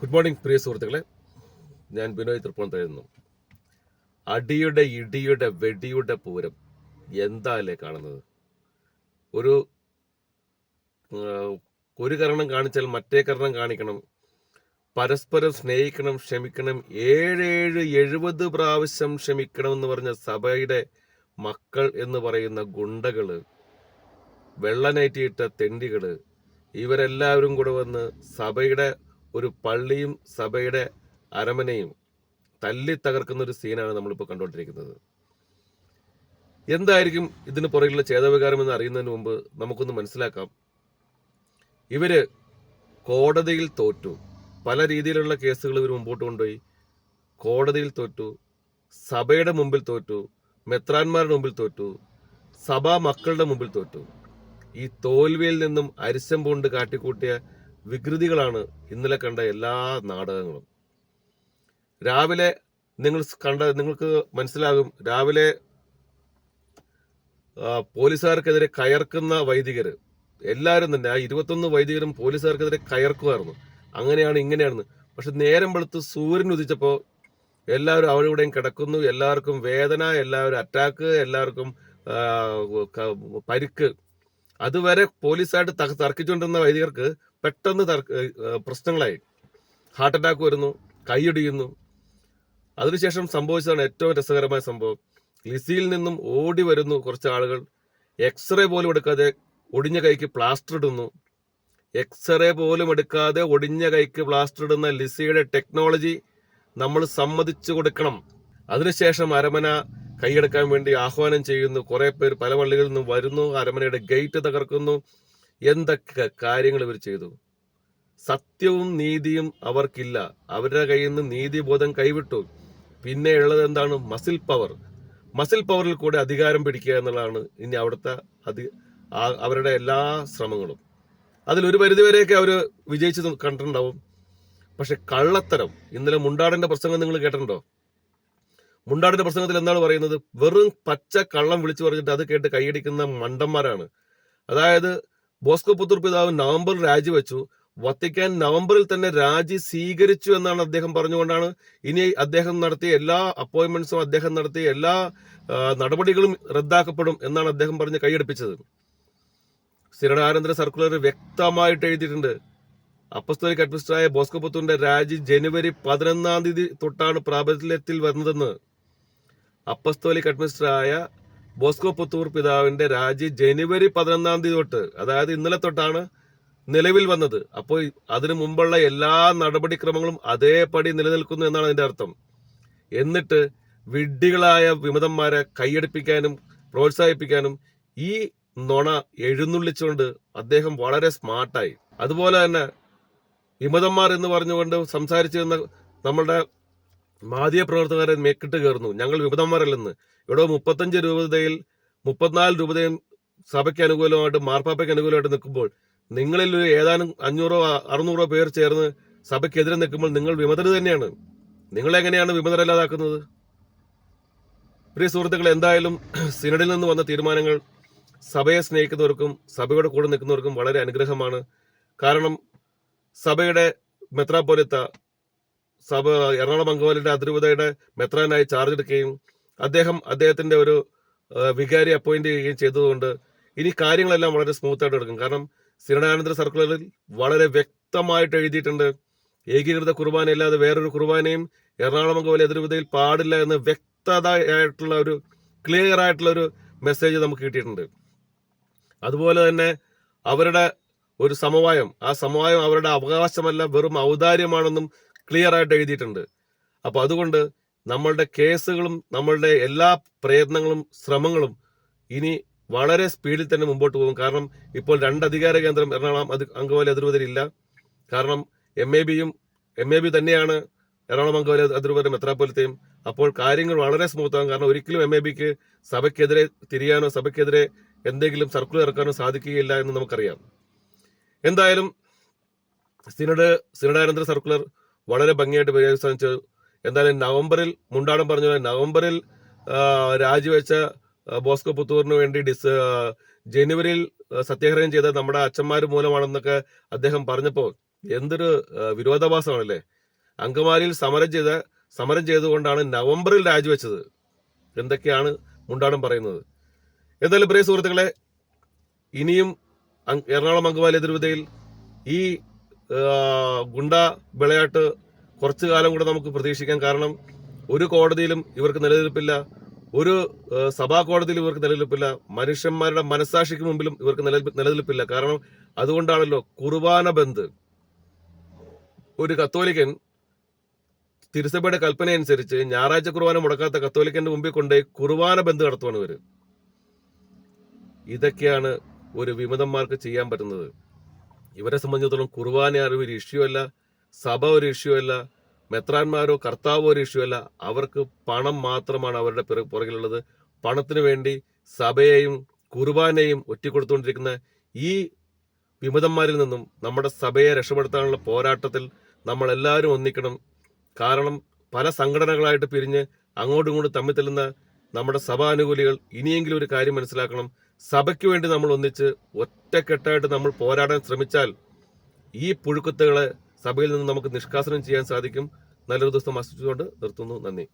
Good morning പ്രിയ സുഹൃത്തുക്കളെ. ഞാൻ ബിനോയ് തൃപ്പൂണിത്തുറയിൽ നിന്നും. അടിയുടെ ഇടിയുടെ വെടിയുടെ പൂരം എന്താല്ലേ കാണുന്നത്? ഒരു ഒരു കരണം കാണിച്ചാൽ മറ്റേ കരണം കാണിക്കണം. പരസ്പരം സ്നേഹിക്കണം ക്ഷമിക്കണം ഏഴേഴ് എഴുപത് പ്രാവശ്യം ക്ഷമിക്കണം എന്ന് പറഞ്ഞ സഭയുടെ മക്കൾ എന്ന് പറയുന്ന ഗുണ്ടകൾ വെള്ളനേറ്റിയിട്ട തെണ്ടികൾ ഇവരെല്ലാവരും കൂടെ വന്ന് സഭയുടെ ഒരു പള്ളിയും സഭയുടെ അരമനയും തല്ലി തകർക്കുന്ന ഒരു സീനാണ് നമ്മളിപ്പോൾ കണ്ടുകൊണ്ടിരിക്കുന്നത്. എന്തായിരിക്കും ഇതിന് പുറകിലുള്ള ചേതവികാരം എന്ന് അറിയുന്നതിന് മുമ്പ് നമുക്കൊന്ന് മനസ്സിലാക്കാം. ഇവർ കോടതിയിൽ തോറ്റു. പല രീതിയിലുള്ള കേസുകൾ ഇവർ മുമ്പോട്ട് കൊണ്ടുപോയി. കോടതിയിൽ തോറ്റു. സഭയുടെ മുമ്പിൽ തോറ്റു. മെത്രാന്മാരുടെ മുമ്പിൽ തോറ്റു. സഭാ മക്കളുടെ മുമ്പിൽ തോറ്റു. ഈ തോൽവിയിൽ നിന്നും അരിശം പൂണ്ട് കാട്ടിക്കൂട്ടിയ വികൃതികളാണ് ഇന്നലെ കണ്ട എല്ലാ നാടകങ്ങളും. രാവിലെ നിങ്ങൾ കണ്ട നിങ്ങൾക്ക് മനസ്സിലാകും രാവിലെ പോലീസുകാർക്കെതിരെ കയർക്കുന്ന വൈദികർ എല്ലാവരും തന്നെ ആ ഇരുപത്തൊന്ന് വൈദികരും പോലീസുകാർക്കെതിരെ കയർക്കുമായിരുന്നു. അങ്ങനെയാണ് ഇങ്ങനെയാണെന്ന്. പക്ഷെ നേരം വെളുത്ത് സൂര്യൻ ഉദിച്ചപ്പോൾ എല്ലാവരും അവിടെ ഇവിടെയും കിടക്കുന്നു എല്ലാവർക്കും വേദന എല്ലാവരും അറ്റാക്ക് എല്ലാവർക്കും പരിക്ക്. അതുവരെ പോലീസായിട്ട് തർക്കിച്ചുകൊണ്ടിരുന്ന വൈദികർക്ക് പെട്ടെന്ന് പ്രശ്നങ്ങളായി. ഹാർട്ട് അറ്റാക്ക് വരുന്നു കൈയിടിയുന്നു. അതിനുശേഷം സംഭവിച്ചതാണ് ഏറ്റവും രസകരമായ സംഭവം. ലിസിയിൽ നിന്നും ഓടി വരുന്നു കുറച്ച് ആളുകൾ. എക്സ്റേ പോലും എടുക്കാതെ ഒടിഞ്ഞ കൈക്ക് പ്ലാസ്റ്റർ ഇടുന്നു. എക്സ്റേ പോലും എടുക്കാതെ ഒടിഞ്ഞ കൈക്ക് പ്ലാസ്റ്റർ ഇടുന്ന ലിസിയുടെ ടെക്നോളജി നമ്മൾ സമ്മതിച്ചു കൊടുക്കണം. അതിനുശേഷം അരമന കൈയെടുക്കാൻ വേണ്ടി ആഹ്വാനം ചെയ്യുന്നു. കുറെ പേര് പല പള്ളികളിൽ നിന്നും വരുന്നു. അരമനയുടെ ഗേറ്റ് തകർക്കുന്നു. എന്തൊക്കെ കാര്യങ്ങൾ ഇവർ ചെയ്തു? സത്യവും നീതിയും അവർക്കില്ല. അവരുടെ കയ്യിൽ നിന്ന് നീതിബോധം കൈവിട്ടു. പിന്നെ ഉള്ളത് എന്താണ്? മസിൽ പവർ മസിൽ പവറിൽ കൂടെ അധികാരം പിടിക്കുക എന്നുള്ളതാണ് ഇനി അവിടുത്തെ അധി അവരുടെ എല്ലാ ശ്രമങ്ങളും. അതിലൊരു പരിധിവരെയൊക്കെ അവർ വിജയിച്ചു കണ്ടിട്ടുണ്ടാവും. പക്ഷെ കള്ളത്തരം. ഇന്നലെ മുണ്ടാടന്റെ പ്രസംഗം നിങ്ങൾ കേട്ടിട്ടുണ്ടോ? മുണ്ടാടിന്റെ പ്രസംഗത്തിൽ എന്താണ് പറയുന്നത്? വെറും പച്ച കള്ളം വിളിച്ചു പറഞ്ഞിട്ട് അത് കേട്ട് കൈയടിക്കുന്ന മണ്ടന്മാരാണ്. അതായത് ബോസ്കോ പുത്തൂർ പിതാവ് നവംബറിൽ രാജിവെച്ചു. വത്തിക്കാൻ നവംബറിൽ തന്നെ രാജി സ്വീകരിച്ചു എന്നാണ് അദ്ദേഹം പറഞ്ഞുകൊണ്ടാണ് ഇനി അദ്ദേഹം നടത്തിയ എല്ലാ അപ്പോയിൻമെന്റ്സും അദ്ദേഹം നടത്തിയ എല്ലാ നടപടികളും റദ്ദാക്കപ്പെടും എന്നാണ് അദ്ദേഹം പറഞ്ഞ് കൈയടിപ്പിച്ചത്. സ്ഥിരനാനന്തര സർക്കുലർ വ്യക്തമായിട്ട് എഴുതിയിട്ടുണ്ട്. അപ്പസ്തോലിക് അഡ്മിനിസ്റ്ററായ ബോസ്കോ പുത്തൂരിന്റെ രാജി ജനുവരി പതിനൊന്നാം തീയതി തൊട്ടാണ് പ്രാബല്യത്തിൽ വന്നതെന്ന് അപ്പസ്തോലിക് അഡ്മിനിസ്ട്രായ ബോസ്കോ പുത്തൂർ പിതാവിന്റെ രാജി ജനുവരി പതിനൊന്നാം തീയതി തൊട്ട് അതായത് ഇന്നലെ തൊട്ടാണ് നിലവിൽ വന്നത്. അപ്പോൾ അതിനു മുമ്പുള്ള എല്ലാ നടപടിക്രമങ്ങളും അതേപടി നിലനിൽക്കുന്നു എന്നാണ് അതിന്റെ അർത്ഥം. എന്നിട്ട് വിഡ്ഢികളായ വിമതന്മാരെ കൈയടിപ്പിക്കാനും പ്രോത്സാഹിപ്പിക്കാനും ഈ നുണ എഴുന്നള്ളിച്ചുകൊണ്ട് അദ്ദേഹം വളരെ സ്മാർട്ടായി. അതുപോലെ തന്നെ വിമതന്മാർ എന്ന് പറഞ്ഞുകൊണ്ട് സംസാരിച്ചിരുന്ന നമ്മളുടെ മാധ്യമ പ്രവർത്തകരെ മേക്കിട്ട് കയറുന്നു. ഞങ്ങൾ വിമതന്മാരല്ലെന്ന് ഇവിടെ മുപ്പത്തഞ്ച് രൂപതയിൽ മുപ്പത്തിനാല് രൂപതയും സഭയ്ക്ക് അനുകൂലമായിട്ട് മാർപ്പാപ്പയ്ക്ക് അനുകൂലമായിട്ട് നിൽക്കുമ്പോൾ നിങ്ങളിൽ ഒരു ഏതാനും അഞ്ഞൂറോ അറുന്നൂറോ പേർ ചേർന്ന് സഭയ്ക്കെതിരെ നിൽക്കുമ്പോൾ നിങ്ങൾ വിമതര് തന്നെയാണ്. നിങ്ങളെങ്ങനെയാണ് വിമതരല്ലാതാക്കുന്നത്? പ്രിയ സുഹൃത്തുക്കൾ എന്തായാലും സിനഡിൽ നിന്ന് വന്ന തീരുമാനങ്ങൾ സഭയെ സ്നേഹിക്കുന്നവർക്കും സഭയുടെ കൂടെ നിൽക്കുന്നവർക്കും വളരെ അനുഗ്രഹമാണ്. കാരണം സഭയുടെ മെത്രാപ്പോലിത്ത സഭ എറണാകുളം അങ്കമാലിയുടെ അതിരൂപതയുടെ മെത്രാനായി ചാർജ് എടുക്കുകയും അദ്ദേഹം അദ്ദേഹത്തിന്റെ ഒരു വികാരി അപ്പോയിന്റ് ചെയ്യുകയും ചെയ്തതുകൊണ്ട് ഇനി കാര്യങ്ങളെല്ലാം വളരെ സ്മൂത്ത് ആയിട്ട് എടുക്കും കാരണം സിനഡാനന്തര സർക്കുലറിൽ വളരെ വ്യക്തമായിട്ട് എഴുതിയിട്ടുണ്ട്. ഏകീകൃത കുർബാന അല്ലാതെ വേറൊരു കുർബാനയും എറണാകുളം അങ്കമാലി അതിരൂപതയിൽ പാടില്ല എന്ന് വ്യക്തത ആയിട്ടുള്ള ഒരു ക്ലിയർ ആയിട്ടുള്ള ഒരു മെസ്സേജ് നമുക്ക് കിട്ടിയിട്ടുണ്ട്. അതുപോലെ തന്നെ അവരുടെ ഒരു സമവായം ആ സമവായം അവരുടെ അവകാശമല്ല വെറും ഔദാര്യമാണെന്നും ക്ലിയർ ആയിട്ട് എഴുതിയിട്ടുണ്ട്. അപ്പോൾ അതുകൊണ്ട് നമ്മളുടെ കേസുകളും നമ്മളുടെ എല്ലാ പ്രയത്നങ്ങളും ശ്രമങ്ങളും ഇനി വളരെ സ്പീഡിൽ തന്നെ മുമ്പോട്ട് പോകും. കാരണം ഇപ്പോൾ രണ്ട് അധികാര കേന്ദ്രം എറണാകുളം അത് അങ്കമാലി അതിർവതയിലില്ല കാരണം എം എ ബിയും എം എ ബി തന്നെയാണ് എറണാകുളം അങ്കമാലി അതിർവത മെത്രാപ്പൊലിത്തെയും. അപ്പോൾ കാര്യങ്ങൾ വളരെ സ്മൂത്ത് ആകും. കാരണം ഒരിക്കലും എം എ ബിക്ക് സഭയ്ക്കെതിരെ തിരിയാനോ സഭയ്ക്കെതിരെ എന്തെങ്കിലും സർക്കുലർ ഇറക്കാനോ സാധിക്കുകയില്ല എന്ന് നമുക്കറിയാം. എന്തായാലും സിനഡ് സിനഡാനന്തര സർക്കുലർ വളരെ ഭംഗിയായിട്ട് പരിഹരിച്ചു എന്തായാലും നവംബറിൽ മുണ്ടാടം പറഞ്ഞ നവംബറിൽ രാജിവെച്ച ബോസ്കോ പുത്തൂറിന് വേണ്ടി ഡിസ് ജനുവരിയിൽ സത്യാഗ്രഹം ചെയ്ത നമ്മുടെ അച്ഛന്മാർ മൂലമാണെന്നൊക്കെ അദ്ദേഹം പറഞ്ഞപ്പോൾ എന്തൊരു വിരോധാഭാസമാണല്ലേ? അങ്കമാലിയിൽ സമരം ചെയ്ത സമരം ചെയ്തുകൊണ്ടാണ് നവംബറിൽ രാജിവെച്ചത്. എന്തൊക്കെയാണ് മുണ്ടാടം പറയുന്നത്? എന്തായാലും പ്രിയ സുഹൃത്തുക്കളെ ഇനിയും എറണാകുളം അങ്കമാലി അതിരൂപതയിൽ ഈ ഗുണ്ട വിളയാട്ട് കുറച്ചു കാലം കൂടെ നമുക്ക് പ്രതീക്ഷിക്കാം. കാരണം ഒരു കോടതിയിലും ഇവർക്ക് നിലനിൽപ്പില്ല. ഒരു സഭാ കോടതിയിലും ഇവർക്ക് നിലനിൽപ്പില്ല. മനുഷ്യന്മാരുടെ മനസാക്ഷിക്ക് മുമ്പിലും ഇവർക്ക് നിലനിൽപ്പില്ല. കാരണം അതുകൊണ്ടാണല്ലോ കുർബാന ബന്ദ്. ഒരു കത്തോലിക്കൻ തിരുസഭയുടെ കൽപ്പന അനുസരിച്ച് ഞായറാഴ്ച കുർബാന മുടക്കാത്ത കത്തോലിക്കന്റെ മുമ്പിൽ കൊണ്ട് കുർബാന ബന്ദ് നടത്തുവാണ് ഇവർ. ഇതൊക്കെയാണ് ഒരു വിമതന്മാർക്ക് ചെയ്യാൻ പറ്റുന്നത്. ഇവരെ സംബന്ധിച്ചിടത്തോളം കുർബാന അറിവ് ഒരു ഇഷ്യൂ അല്ല സഭ ഒരു ഇഷ്യൂ അല്ല മെത്രാന്മാരോ കർത്താവോ ഒരു ഇഷ്യൂ അല്ല. അവർക്ക് പണം മാത്രമാണ് അവരുടെ പിറ- പുറകിലുള്ളത്. പണത്തിന് വേണ്ടി സഭയെയും കുർബാനയും ഒറ്റിക്കൊടുത്തുകൊണ്ടിരിക്കുന്ന ഈ വിമതന്മാരിൽ നിന്നും നമ്മുടെ സഭയെ രക്ഷപ്പെടുത്താനുള്ള പോരാട്ടത്തിൽ നമ്മൾ എല്ലാവരും ഒന്നിക്കണം. കാരണം പല സംഘടനകളായിട്ട് പിരിഞ്ഞ് അങ്ങോട്ടും ഇങ്ങോട്ടും തമ്മിൽ തെല്ലുന്ന നമ്മുടെ സഭാനുകൂലികൾ ഇനിയെങ്കിലും ഒരു കാര്യം മനസ്സിലാക്കണം. സഭയ്ക്ക് വേണ്ടി നമ്മൾ ഒന്നിച്ച് ഒറ്റക്കെട്ടായിട്ട് നമ്മൾ പോരാടാൻ ശ്രമിച്ചാൽ ഈ പുഴുക്കത്തുകളെ സഭയിൽ നിന്ന് നമുക്ക് നിഷ്കാസനം ചെയ്യാൻ സാധിക്കും. നല്ലൊരു ദിവസം ആശംസിച്ചുകൊണ്ട് നിർത്തുന്നു. നന്ദി.